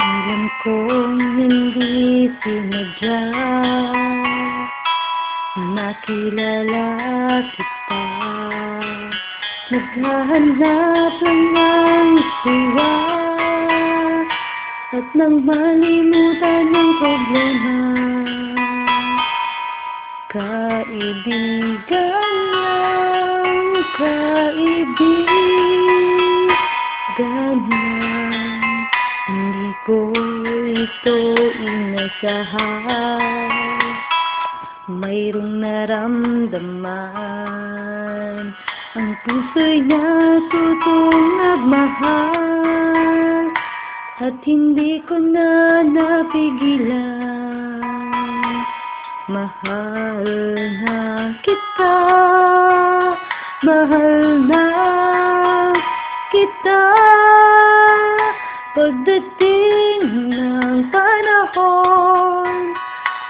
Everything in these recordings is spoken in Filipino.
Alam kong hindi sinadya. Nakilala kita. Naghahanap lang ng siya At nang malimutan ng problema Kaibigan ito inasahan Mayroong naramdaman. Ang puso'y natutong nagmahal. At hindi ko na napigilan. Mahal na kita. Mahal na kita Pagdating ng panahon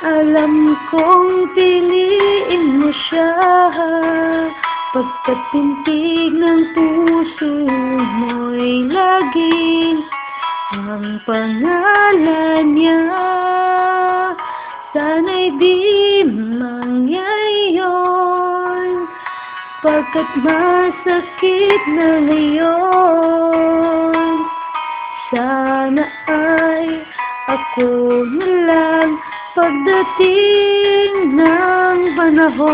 Alam kong piliin mo siya. Pagkat pintig ng puso mo'y laging Ang pangalan niya. Sana'y di mangyari yun Pagkat masakit na ngayon Sana ay ako na lang Pagdating ng panahon.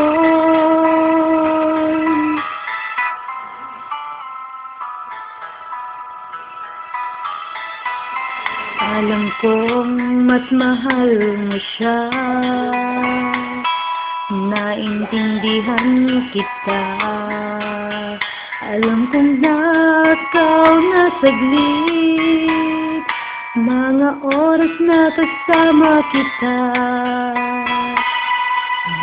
Alam kong mas mahal mo siya. Naintindihan kita Alam kong nakaw na saglit. Mga oras na kasama kita.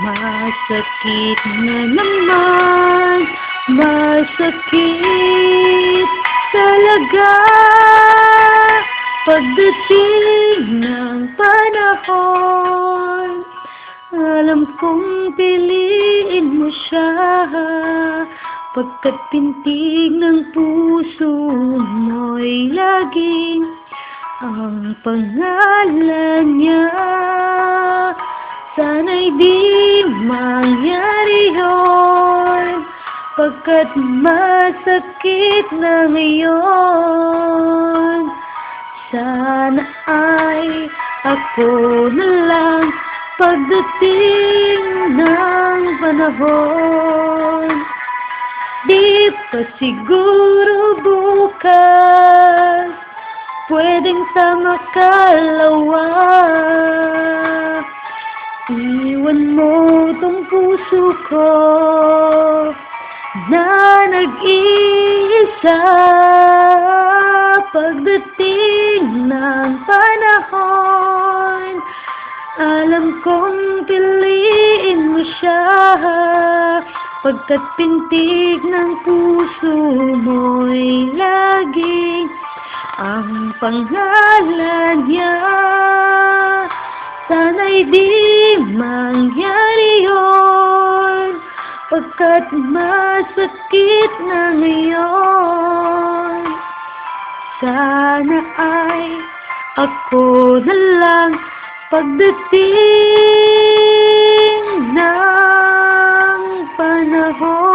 Masakit na naman. Masakit talaga. Pagdating ng panahon Alam kong piliin mo siya Pagkat pintig ng puso mo'y laging Ang pangalan niya Sana'y di mangyari yun Pagkat masakit na ngayon sana ay ako na lang pagdating ng panahon. Di pa siguro bukas. Pwedeng sama kalawa. Iwan mo tong puso ko na nag-iisa. Pagdating ng panahon Alam kong piliin mo siya Pagkat pintig ng puso mo'y laging Ang pangalan niya Sana'y di mangyari yun Pagkat masakit na ngayon sana ay ako na lang pagdating ng panahon.